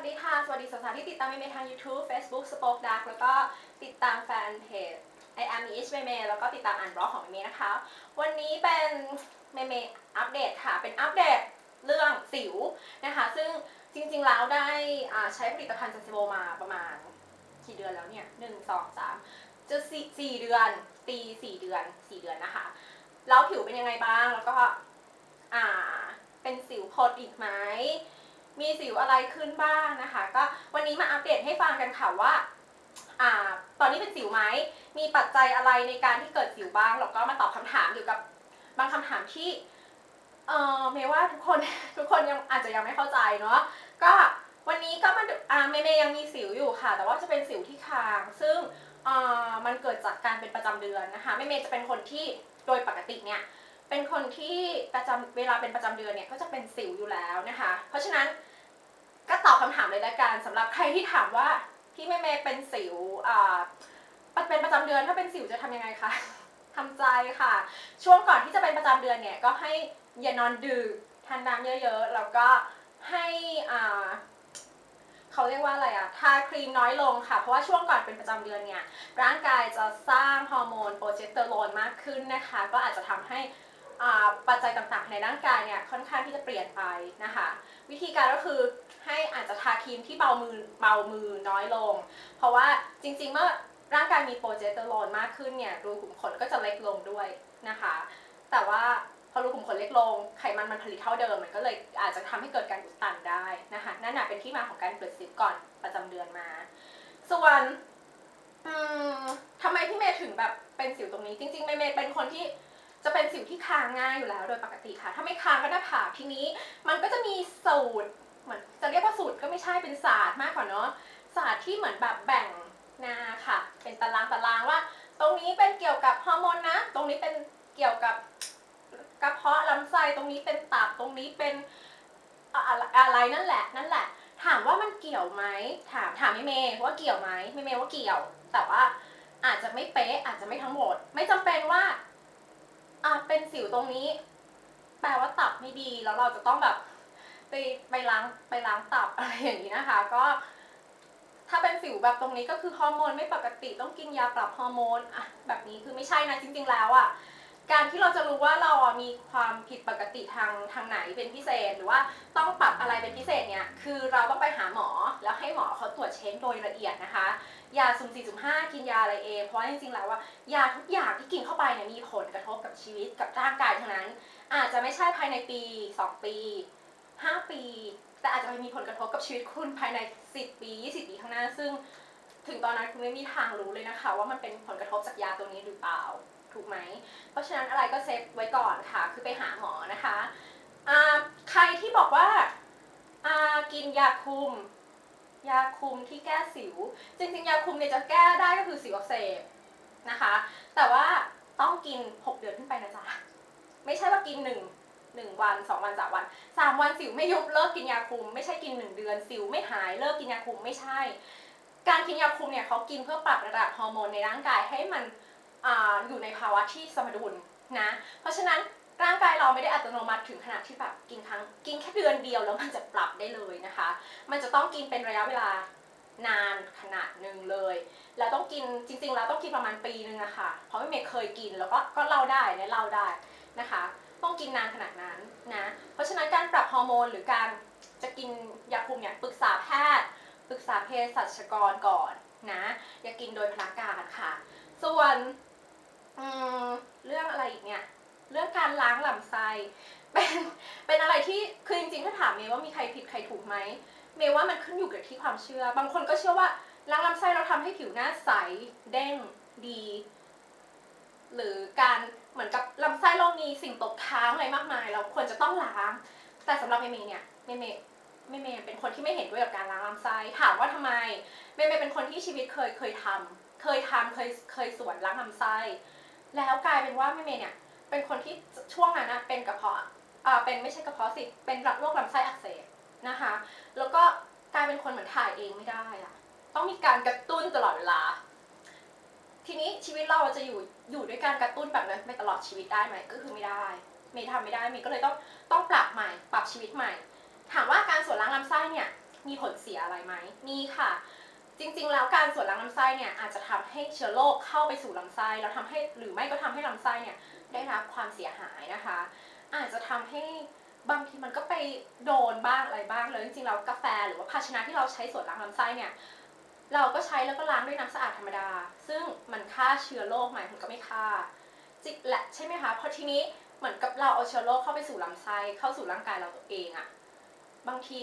วัสดีค่ะ สวัสดีสาวๆที่ติดตามเมย์ทาง YouTube Facebook Spoke Dark แล้วก็ติดตามแฟนเพจ I am Ish เมย์แล้วก็ติดตามอ่านบล็อกของเมย์นะคะ วันนี้เป็นเมย์อัปเดตค่ะ เป็นอัปเดตเรื่องสิวนะคะ ซึ่งจริงๆแล้วได้ใช้ผลิตภัณฑ์ซันซิโบมาประมาณกี่เดือนแล้วเนี่ยหนึ่งสองสามจะสี่สี่เดือนปีสี่เดือนสี่เดือนนะคะ แล้วผิวเป็นยังไงบ้าง แล้วก็อ่าเป็นสิวพดอีกไหม มีสิวอะไรขึ้นบ้างนะคะ ก็วันนี้มาอัปเดตให้ฟังกันค่ะว่าอ่า ตอนนี้เป็นสิวไหม มีปัจจัยอะไรในการที่เกิดสิวบ้าง แล้วก็มาตอบคำถามเกี่ยวกับบางคำถามที่เออเมย์ว่าทุกคนทุกคนยังอาจจะยังไม่เข้าใจเนาะ ก็วันนี้ก็มาดูอ่าเมย์เมย์ยังมีสิวอยู่ค่ะ แต่ว่าจะเป็นสิวที่คาง ซึ่งอ่ามันเกิดจากการเป็นประจำเดือนนะคะเมย์เมย์จะเป็นคนที่โดยปกติเนี่ย เป็นคนที่ประจำเวลาเป็นประจำเดือนเนี่ยก็จะเป็นสิวอยู่แล้วนะคะ เพราะฉะนั้นก็ตอบคำถามเลยละกันสำหรับใครที่ถามว่าพี่เมย์เมเป็นสิวอ่าเป็นประจำเดือนถ้าเป็นสิวจะทำยังไงคะทำใจค่ะ ช่วงก่อนที่จะเป็นประจำเดือนเนี่ยก็ให้อย่านอนดึกทานน้ำเยอะๆแล้วก็ให้อ่าเขาเรียกว่าอะไรอะทาครีมน้อยลงค่ะ เพราะว่าช่วงก่อนเป็นประจำเดือนเนี่ย ร่างกายจะสร้างฮอร์โมนโปรเจสเตอโรนมากขึ้นนะคะ ก็อาจจะทำให้ ปัจจัยต่างๆ ในร่างกายเนี่ยค่อนข้างที่จะเปลี่ยนไปนะคะ วิธีการก็คือให้อาจจะทาครีมที่เบามือเบามือน้อยลง เพราะว่าจริงๆเมื่อร่างกายมีโปรเจสเตอโรนมากขึ้นเนี่ยรูขุมขนก็จะเล็กลงด้วยนะคะ แต่ว่าพอรูขุมขนเล็กลงไขมันมันผลิตเท่าเดิมมันก็เลยอาจจะทำให้เกิดการอุดตันได้นะคะนั่นน่ะเป็นที่มาของการเกิดสิวก่อนประจำเดือนมา ส่วนอืมทำไมพี่เมย์ถึงแบบเป็นสิวตรงนี้ จริงๆเมย์เมย์เป็นคนที่ จะเป็นสิวที่คางง่ายอยู่แล้วโดยปกติค่ะ ถ้าไม่คางก็หน้าผากทีนี้ มันก็จะมีสูตรเหมือนจะเรียกว่าสูตรก็ไม่ใช่เป็นศาสตร์มากกว่าเนาะศาสตร์ที่เหมือนแบบแบ่งนาค่ะ เป็นตารางตารางว่า ตรงนี้เป็นเกี่ยวกับฮอร์โมนนะ ตรงนี้เป็นเกี่ยวกับกระเพาะลำไส้ตรงนี้เป็นตับตรงนี้เป็นอะไรนั่นแหละนั่นแหละ ถามว่ามันเกี่ยวไหมถามถามไม่เมย์ว่าเกี่ยวไหมไม่เมย์ว่าเกี่ยว แต่ว่าอาจจะไม่เป๊ะอาจจะไม่ทั้งหมด ไม่จำเป็นว่า อะเป็นสิวตรงนี้ แปลว่าตับไม่ดีแล้วเราจะต้องแบบไปไปล้างไปล้างตับอะไรอย่างนี้นะคะ ก็ ถ้าเป็นสิวแบบตรงนี้ก็คือฮอร์โมนไม่ปกติต้องกินยาปรับฮอร์โมนอะแบบนี้คือไม่ใช่นะจริงๆแล้วอะ การที่เราจะรู้ว่าเราอะมีความผิดปกติทางทางไหนเป็นพิเศษ หรือว่าต้องปรับอะไรเป็นพิเศษเนี่ยคือเราต้องไปหาหมอแล้วให้หมอเขาตรวจเช็คโดยละเอียดนะคะยาสุ่มสี่สุ่มห้ากินยาอะไรเอง เพราะจริงๆแล้วว่ายาทุกอย่างที่กินเข้าไปเนี่ยมีผลกระทบกับชีวิตกับร่างกายทั้งนั้น อาจจะไม่ใช่ภายในปี 2 ปี 5 ปี แต่อาจจะมีผลกระทบกับชีวิตคุณภายใน 10 ปี 20 ปีข้างหน้าซึ่ง ถึงตอนนั้นคุณไม่มีทางรู้เลยนะคะ ว่ามันเป็นผลกระทบจากยาตัวนี้หรือเปล่า ถูกไหม เพราะฉะนั้นอะไรก็เซฟไว้ก่อนค่ะ คือไปหาหมอนะคะใครที่บอกว่ากินยาคุม ยาคุมที่แก้สิว จริงๆ ยาคุมเนี่ยจะแก้ได้ก็คือสิวอักเสบนะคะ แต่ว่าต้องกิน 6 เดือนขึ้นไปนะจ๊ะ ไม่ใช่ว่ากิน 1 1 วัน 2 วัน 3 วัน 3 วันสิวไม่ยุบเลิกกินยาคุม ไม่ใช่กิน 1 เดือนสิวไม่หายเลิกกินยาคุมไม่ใช่ การกินยาคุมเนี่ยเขากินเพื่อปรับระดับฮอร์โมนในร่างกายให้มัน อยู่ในภาวะที่สมดุลนะ เพราะฉะนั้นร่างกายเราไม่ได้อัตโนมัติถึงขนาดที่แบบกินครั้งกินแค่เดือนเดียวแล้วมันจะปรับได้เลยนะคะ มันจะต้องกินเป็นระยะเวลานานขนาดหนึ่งเลย แล้วต้องกินจริงๆแล้วต้องกินประมาณปีนึงอะค่ะ เพราะไม่เมย์เคยกินแล้วก็ก็เล่าได้เนี่ยเล่าได้นะคะ ต้องกินนานขนาดนั้นนะ เพราะฉะนั้นการปรับฮอร์โมนหรือการจะกินยาคุมเนี่ยปรึกษาแพทย์ ปรึกษาเภสัชกรก่อนนะ อย่ากินโดยพลาการค่ะ ส่วน อืมเรื่องอะไรอีกเนี่ย เรื่องการล้างลำไส้เป็นเป็นอะไรที่คือจริงๆถ้าถามเมย์ว่ามีใครผิดใครถูกไหมเมย์ว่ามันขึ้นอยู่กับที่ความเชื่อ บางคนก็เชื่อว่าล้างลำไส้เราทำให้ผิวหน้าใสเด้งดี หรือการเหมือนกับลำไส้เรามีสิ่งตกค้างอะไรมากมาย เราควรจะต้องล้าง แต่สำหรับเมย์เมเนี่ยเมย์เมย์เมย์เมเป็นคนที่ไม่เห็นด้วยกับการล้างลำไส้ถามว่าทำไมเมย์เมย์เป็นคนที่ชีวิตเคยเคยทำเคยทำเคยเคยสวนล้างลำไส้ แล้วกลายเป็นว่าเมย์เมย์เนี่ยเป็นคนที่ช่วงนั้นนะเป็นกระเพาะอ่าเป็นไม่ใช่กระเพาะสิเป็นโรคลำไส้อักเสบนะคะ แล้วก็กลายเป็นคนเหมือนถ่ายเองไม่ได้อะต้องมีการกระตุ้นตลอดเวลา ทีนี้ชีวิตเราจะอยู่อยู่ด้วยการกระตุ้นแบบนั้นไปตลอดชีวิตได้ไหมก็คือไม่ได้เมย์ทำไม่ได้เมย์ก็เลยต้องต้องปรับใหม่ปรับชีวิตใหม่ ถามว่าการสวนล้างลำไส้เนี่ยมีผลเสียอะไรไหมมีค่ะ จริงๆ แล้วการส่วนล้างลำไส้เนี่ยอาจจะทำให้เชื้อโรคเข้าไปสู่ลำไส้แล้วทำให้หรือไม่ก็ทำให้ลำไส้เนี่ยได้รับความเสียหายนะคะ อาจจะทำให้บางทีมันก็ไปโดนบ้างอะไรบ้างเลยจริงๆแล้วกาแฟหรือว่าภาชนะที่เราใช้ส่วนล้างลำไส้เนี่ยเราก็ใช้แล้วก็ล้างด้วยน้ำสะอาดธรรมดา ซึ่งมันฆ่าเชื้อโรคไหมมันก็ไม่ฆ่าจิแหละใช่ไหมคะเพราะทีนี้เหมือนกับเราเอาเชื้อโรคเข้าไปสู่ลำไส้เข้าสู่ร่างกายเราตัวเองอะบางที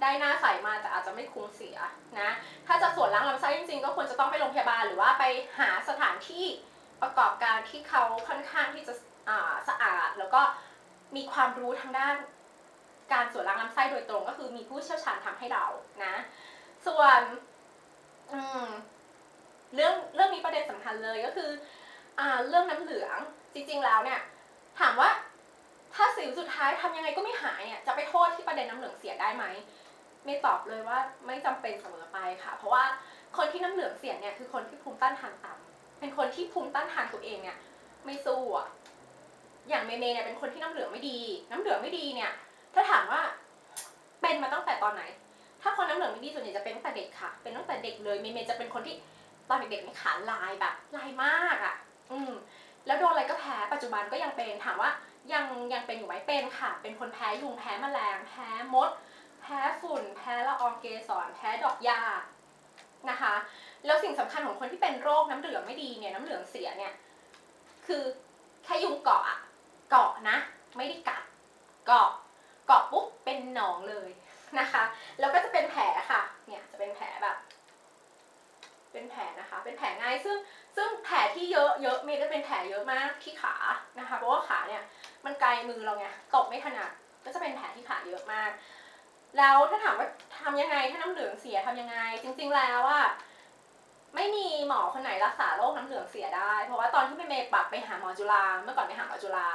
ได้หน้าใสมาแต่อาจจะไม่คุ้มเสียนะ ถ้าจะส่วนล้างลำไส้จริงๆ ก็ควรจะต้องไปโรงพยาบาลหรือว่าไปหาสถานที่ประกอบการที่เขาค่อนข้างที่จะสะอาด แล้วก็มีความรู้ทางด้านการส่วนล้างลำไส้โดยตรงก็คือมีผู้เชี่ยวชาญทำให้เรานะ ส่วนอืมเรื่องเรื่องนี้ประเด็นสำคัญเลยก็คืออ่าเรื่องน้ำเหลืองจริงๆแล้วเนี่ย ถามว่า ถ้าสิวสุดท้ายทำยังไงก็ไม่หายเนี่ยจะไปโทษที่ประเด็นน้ำเหลืองเสียได้ไหมไม่ตอบเลยว่าไม่จำเป็นเสมอไปค่ะ เพราะว่าคนที่น้ำเหลืองเสียเนี่ยคือคนที่ภูมิต้านทานต่ำเป็นคนที่ภูมิต้านทานตัวเองเนี่ยไม่สู้อะอย่างเมเมเนี่ยเป็นคนที่น้ำเหลืองไม่ดี น้ำเหลืองไม่ดีเนี่ย ถ้าถามว่าเป็นมาตั้งแต่ตอนไหน ถ้าคนน้ำเหลืองไม่ดีส่วนใหญ่จะเป็นตั้งแต่เด็กค่ะ เป็นตั้งแต่เด็กเลยเมเมจะเป็นคนที่ตอนเด็กๆนี่ขาลายแบบลายมากอะ อืมแล้วโดนอะไรก็แพ้ปัจจุบันก็ยังเป็นถามว่า ยังยังเป็นอยู่ไหมเป็นค่ะ เป็นคนแพ้ยุงแพ้แมลง แพ้มด แพ้ฝุ่น แพ้ละอองเกสร แพ้ดอกหญ้านะคะ แล้วสิ่งสำคัญของคนที่เป็นโรคน้ำเหลืองไม่ดีเนี่ย น้ำเหลืองเสียเนี่ย คือแค่ยุงเกาะอะเกาะนะ ไม่ได้กัด เกาะ เกาะปุ๊บเป็นหนองเลยนะคะ แล้วก็จะเป็นแผลค่ะ เนี่ยจะเป็นแผลแบบ เป็นแผลนะคะ เป็นแผลง่ายซึ่ง ซึ่งแผลที่เยอะเยอะเมย์จะเป็นแผลเยอะมากที่ขานะคะ เพราะว่าขาเนี่ยมันไกลมือเราไงตบไม่ถนัดก็จะเป็นแผลที่ขาเยอะมาก แล้วถ้าถามว่าทำยังไงถ้าน้ำเหลืองเสียทำยังไง จริง ๆแล้วอะไม่มีหมอคนไหนรักษาโรคน้ำเหลืองเสียได้ เพราะว่าตอนที่เมย์ปรับไปหาหมอจุฬาเมื่อก่อนไปหาหมอจุฬา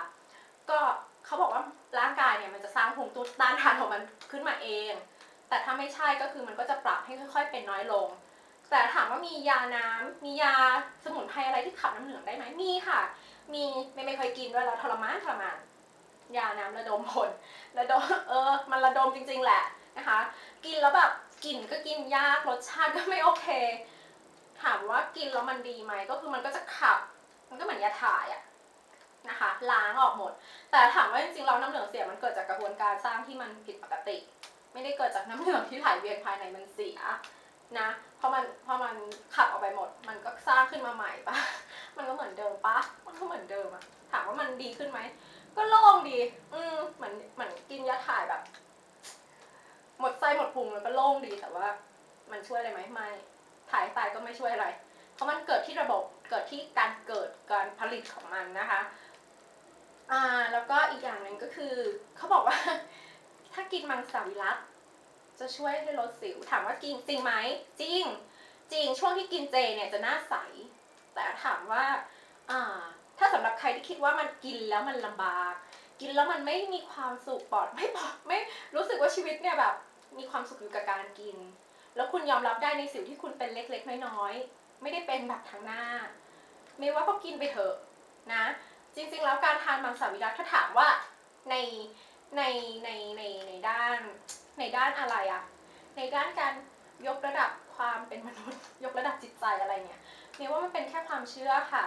ก็เขาบอกว่าร่างกายเนี่ยมันจะสร้างภูมิต้านทานของมันขึ้นมาเอง แต่ถ้าไม่ใช่ก็คือมันก็จะปรับให้ค่อย ๆ เป็นน้อยลง แต่ถามว่ามียาน้ำมียาสมุนไพรอะไรที่ขับน้ำเหลืองได้ไหมมีค่ะ มีไม่ไม่เคยกินด้วยแล้วทรมานทรมานยาน้ำระดมผลระดมเออ มันระดมจริง ๆ แหละนะคะ กินแล้วแบบกลิ่นก็กินยากรสชาติก็ไม่โอเค ถามว่ากินแล้วมันดีไหมก็คือมันก็จะขับ มันก็เหมือนยาถ่ายอะนะคะล้างออกหมด แต่ถามว่าจริงๆแล้วน้ำเหลืองเสียมันเกิดจากกระบวนการสร้างที่มันผิดปกติ ไม่ได้เกิดจากน้ำเหลืองที่ไหลเวียนภายในมันเสียนะ พอมันพอมันขับออกไปหมด มันก็สร้างขึ้นมาใหม่ปะมันก็เหมือนเดิมปะมันก็เหมือนเดิมอะถามว่ามันดีขึ้นไหมก็โล่งดี อืมเหมือนเหมือนกินยาถ่ายแบบ หมดไส้หมดพุงแล้วก็โล่งดีแต่ว่า มันช่วยอะไรไหมไม่ถ่ายตายก็ไม่ช่วยอะไร เพราะมันเกิดที่ระบบเกิดที่การเกิดการผลิตของมันนะคะอ่าแล้วก็อีกอย่างหนึ่งก็คือ เขาบอกว่า ถ้ากินมังสวิรัต จะช่วยให้ลดสิว ถามว่ากินจริงไหมจริง จริงช่วงที่กินเจเนี่ยจะหน้าใส แต่ถามว่าอ่าถ้าสำหรับใครที่คิดว่ามันกินแล้วมันลำบาก กินแล้วมันไม่มีความสุขปลอดไม่ปลอดไม่รู้สึกว่าชีวิตเนี่ยแบบมีความสุขอยู่กับการกิน แล้วคุณยอมรับได้ในสิวที่คุณเป็นเล็กๆน้อยๆไม่ได้เป็นแบบทางหน้า ไม่ว่าก็กินไปเถอะนะ จริงๆแล้วการทานมังสวิรัตถ้าถามว่าในในในในในด้าน ในด้านอะไรอะในด้านการยกระดับความเป็นมนุษย์ ยกระดับจิตใจอะไรเนี่ยเมย์ว่ามันเป็นแค่ความเชื่อค่ะ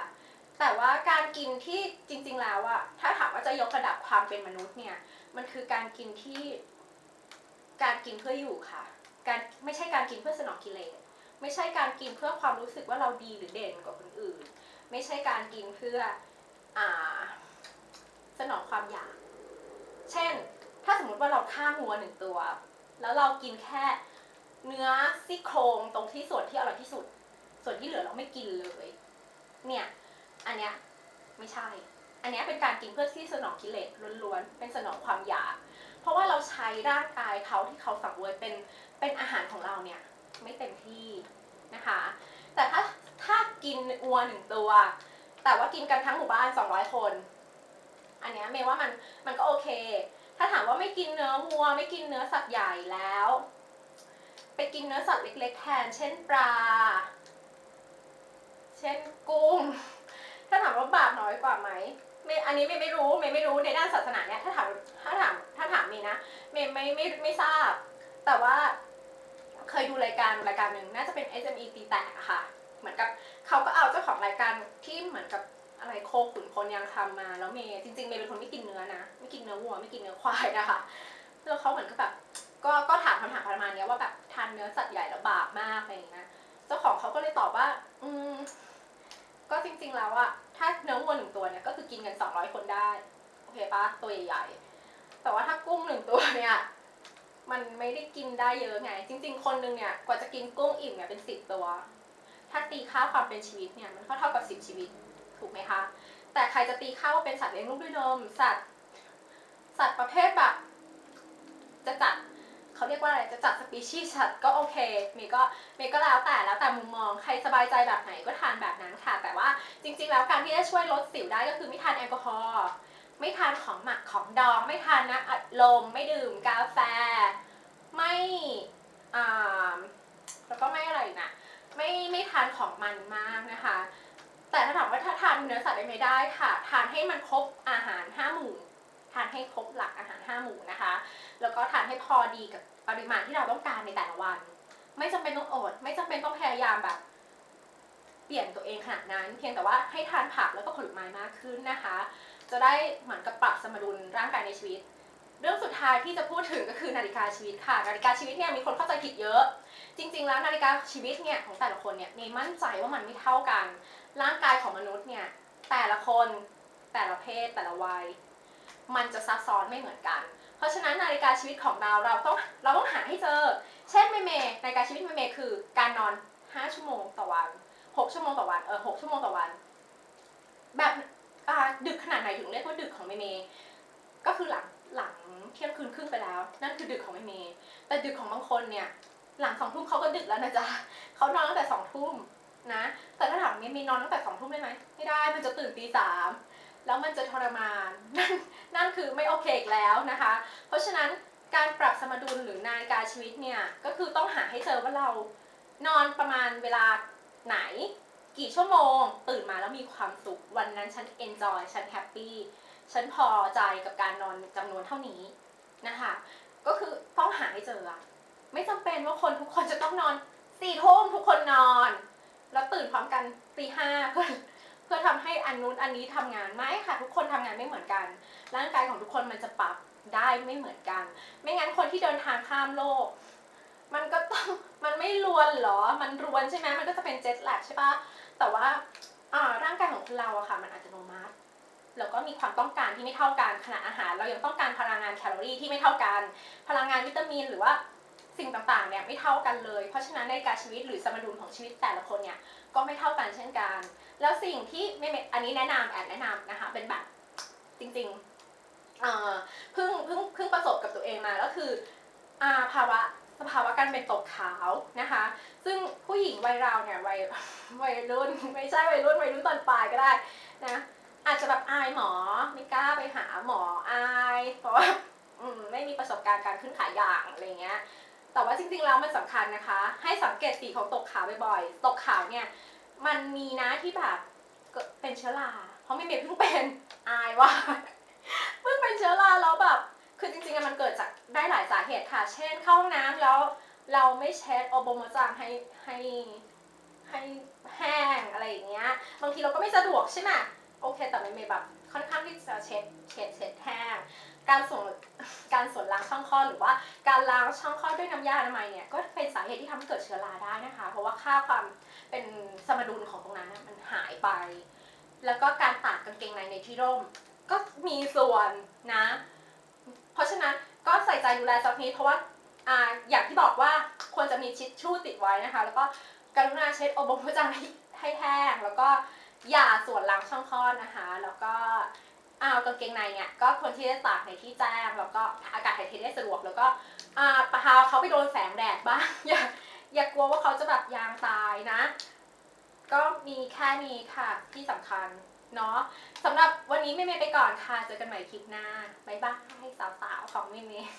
แต่ว่าการกินที่จริง ๆแล้วอะถ้าถามว่าจะยกระดับความเป็นมนุษย์เนี่ยมันคือการกินที่ การกินเพื่ออยู่ค่ะ การไม่ใช่การกินเพื่อสนองกิเลสไม่ใช่การกินเพื่อความรู้สึกว่าเราดีหรือเด่นกว่าคนอื่น ไม่ใช่การกินเพื่ออ่าสนองความอยาก เช่น ถ้าสมมติว่าเราฆ่างัวหนึ่งตัว แล้วเรากินแค่เนื้อซี่โครงตรงที่ส่วนที่อร่อยที่สุด ส่วนที่เหลือเราไม่กินเลย เนี่ย อันเนี้ยไม่ใช่ อันเนี้ยเป็นการกินเพื่อที่สนองกิเลสล้วนๆ เป็นสนองความอยาก เพราะว่าเราใช้ร่างกายเขาที่เขาสังเวยเป็นเป็นอาหารของเราเนี่ยไม่เต็มที่นะคะ แต่ถ้าถ้ากินอัวหนึ่งตัว แต่ว่ากินกันทั้งหมู่บ้าน 200 คน อันเนี้ยเมย์ว่ามันมันก็โอเค ถ้าถามว่าไม่กินเนื้อวัว ไม่กินเนื้อสัตว์ใหญ่แล้ว ไปกินเนื้อสัตว์เล็ก ๆ แทน เช่นปลา เช่นกุ้ง ถ้าถามว่าบาปน้อยกว่าไหมเมย์อันนี้เมย์ไม่รู้เมย์ไม่รู้ในด้านศาสนาเนี่ยถ้าถามถ้าถามถ้าถามเมย์นะเมย์ไม่ไม่ไม่ทราบ แต่ว่าเคยดูรายการรายการหนึ่งน่าจะเป็น SME ตีแตกอะค่ะ เหมือนกับเขาก็เอาเจ้าของรายการที่เหมือนกับ อะไรโคขุนพลยังทำมา แล้วเมย์จริงๆเมย์เป็นคนไม่กินเนื้อนะไม่กินเนื้อวัวไม่กินเนื้อควายนะคะแล้วเขาเหมือนกับแบบก็ก็ถามคำถามประมาณนี้ว่าแบบทานเนื้อสัตว์ใหญ่แล้วบาปมากอะไรอย่างเงี้ยเจ้าของเขาก็เลยตอบว่า อืม ก็จริง ๆ แล้วอะถ้าเนื้อวัวหนึ่งตัวเนี่ยก็คือกินกัน200คนได้โอเคปะตัวใหญ่แต่ว่าถ้ากุ้งหนึ่งตัวเนี่ยมันไม่ได้กินได้เยอะไง จริง ๆ คนหนึ่งเนี่ยกว่าจะกินกุ้งอิ่มเนี่ยเป็นสิบตัว ถ้าตีค่าความเป็นชีวิตเนี่ยมันก็เท่ากับสิบชีวิต ถูกไหมคะ แต่ใครจะตีค่าว่าเป็นสัตว์เลี้ยงลูกด้วยนม สัตว์ สัตว์ประเภทแบบ จะจัดเขาเรียกว่าอะไร จะจัดสปีชีส์สัตว์ก็โอเคเมย์ก็เมย์ก็แล้วแต่แล้วแต่มุมมอง ใครสบายใจแบบไหนก็ทานแบบนั้นค่ะ แต่ว่าจริง ๆ แล้วการที่จะช่วยลดสิวได้ก็คือไม่ทานแอลกอฮอล์ ไม่ทานของหมักของดอง ไม่ทานน้ำอัดลม ไม่ดื่มกาแฟ ไม่แล้วก็ไม่อะไรนะไม่ไม่ทานของมันมากนะคะ แต่ถ้าถามว่าถ้าทานเนื้อสัตว์ได้ไม่ได้ค่ะ ทานให้มันครบอาหารห้าหมู่ทานให้ครบหลักอาหารห้าหมู่นะคะ แล้วก็ทานให้พอดีกับปริมาณที่เราต้องการในแต่ละวัน ไม่จำเป็นต้องอด ไม่จำเป็นต้องพยายามแบบเปลี่ยนตัวเองขนาดนั้น เพียงแต่ว่าให้ทานผักแล้วก็ผลไม้มากขึ้นนะคะ จะได้เหมือนกับปรับสมดุลร่างกายในชีวิต เรื่องสุดท้ายที่จะพูดถึงก็คือนาฬิกาชีวิตค่ะ นาฬิกาชีวิตเนี่ยมีคนเข้าใจผิดเยอะ จริง ๆ แล้วนาฬิกาชีวิตเนี่ยของแต่ละคนเนี่ยเนยมั่นใจว่ามันไม่เท่ากัน ร่างกายของมนุษย์เนี่ยแต่ละคนแต่ละเพศแต่ละวัย มันจะซับซ้อนไม่เหมือนกัน เพราะฉะนั้นนาฬิกาชีวิตของเราเราต้องเราต้องหาให้เจอ เช่นเมเมนาฬิกาชีวิตเมเมคือ การนอน 5 ชั่วโมงต่อวัน 6 ชั่วโมงต่อวันเออ6ชั่วโมงต่อวัน แบบดึกขนาดไหนถึงเรียกว่าดึกของเมเมก็คือหลังหลังเที่ยงคืนครึ่งไปแล้ว นั่นคือดึกของเมเมแต่ดึกของบางคนเนี่ย หลังสองทุ่มเขาก็ดึกแล้วนะจ๊ะเขานอนตั้งแต่สองทุ่มนะ แต่ถ้าถามมเมนอนตั้งแต่สองทุ่มได้ไหมไม่ได้มันจะตื่นตีสามแล้วมันจะทรมานนั่นนั่นคือไม่โอเคอีกแล้วนะคะ เพราะฉะนั้นการปรับสมดุลหรือนาฬิกาชีวิตเนี่ยก็คือต้องหาให้เจอว่าเรานอนประมาณเวลาไหน กี่ชั่วโมง ตื่นมาแล้วมีความสุข วันนั้นฉันเอนจอยฉันแฮปปี้ฉันพอใจกับการนอนจำนวนเท่านี้นะคะ ก็คือต้องหาให้เจอ ไม่จำเป็นว่าคนทุกคนจะต้องนอนสี่ทุ่มทุกคนนอน แล้วตื่นพร้อมกันตีห้าเพื่อเพื่อทำให้อันนู้นอันนี้ทำงานไม่ค่ะ ทุกคนทำงานไม่เหมือนกัน ร่างกายของทุกคนมันจะปรับได้ไม่เหมือนกัน ไม่งั้นคนที่เดินทางข้ามโลก มันก็ต้องมันไม่รวนเหรอ มันรวนใช่ไหมมันก็จะเป็นเจ็ตแลกใช่ปะแต่ว่าอ่าร่างกายของคนเราอะค่ะ มันอัตโนมัติแล้วก็มีความต้องการที่ไม่เท่ากันขณะอาหาร เรายังต้องการพลังงานแคลอรี่ที่ไม่เท่ากัน พลังงานวิตามินหรือว่า สิ่งต่างๆเนี่ยไม่เท่ากันเลย เพราะฉะนั้นในการชีวิตหรือสมดุลของชีวิตแต่ละคนเนี่ยก็ไม่เท่ากันเช่นกัน แล้วสิ่งที่ไม่ไม่อันนี้แนะนำแอบแนะนำนะคะเป็นแบบจริงๆเพิ่งเพิ่งเพิ่งประสบกับตัวเองมาก็คืออาภาวะสภาวะการเป็นตกขาวนะคะ ซึ่งผู้หญิงวัยเราเนี่ยวัยวัยรุ่นไม่ใช่วัยรุ่นวัยรุ่นตอนปลายก็ได้นะอาจจะแบบอายหมอไม่กล้าไปหาหมออายเพราะว่าไม่มีประสบการณ์การขึ้นขายอย่างอะไรเงี้ย แต่ว่าจริงๆแล้วมันสำคัญนะคะ ให้สังเกตสีของตกขาวบ่อยๆ ตกขาวเนี่ยมันมีนะที่แบบเป็นเชื้อรา เพราะไม่เมย์เพิ่งเป็นอายว่าเพิ่งเป็นเชื้อราแล้วแบบ คือจริงๆอะมันเกิดจากได้หลายสาเหตุค่ะ เช่นเข้าห้องน้ำแล้วเราไม่เช็ดโอโบมจางให้ให้ให้แห้งอะไรอย่างเงี้ย บางทีเราก็ไม่สะดวกใช่ไหมโอเค แต่มันมีแบบค่อนข้างที่จะเช็ดเช็ดเช็ดแห้ง การส่วนการส่วนล้างช่องคลอดหรือว่าการล้างช่องคลอดด้วยน้ำยาอนามัยเนี่ยก็เป็นสาเหตุที่ทำให้เกิดเชื้อราได้นะคะ เพราะว่าค่าความเป็นสมดุลของตรงนั้นนะมันหายไป แล้วก็การตากกางเกงในในที่ร่ม ก็มีส่วนนะ เพราะฉะนั้นก็ใส่ใจดูแลสักนิดเพราะว่าอ่าอย่างที่บอกว่าควรจะมีชิชชู่ติดไว้นะคะ แล้วก็กรุณาเช็ดอบรมพจารให้ให้แห้งแล้วก็อย่าส่วนล้างช่องคลอดนะคะ แล้วก็ อากางเกงในเนี่ยก็คนที่ได้ตากในที่แจ้งแล้วก็อากาศถ่ายเทได้สะดวกแล้วก็อ่าพาเขาไปโดนแสงแดดบ้างอย่าอย่ากลัวว่าเขาจะแบบยางตายนะ ก็มีแค่นี้ค่ะที่สำคัญเนาะสำหรับวันนี้เมย์เมย์ไปก่อนค่ะเจอกันใหม่คลิปหน้าบ๊ายบายสาวๆของเมย์เมย์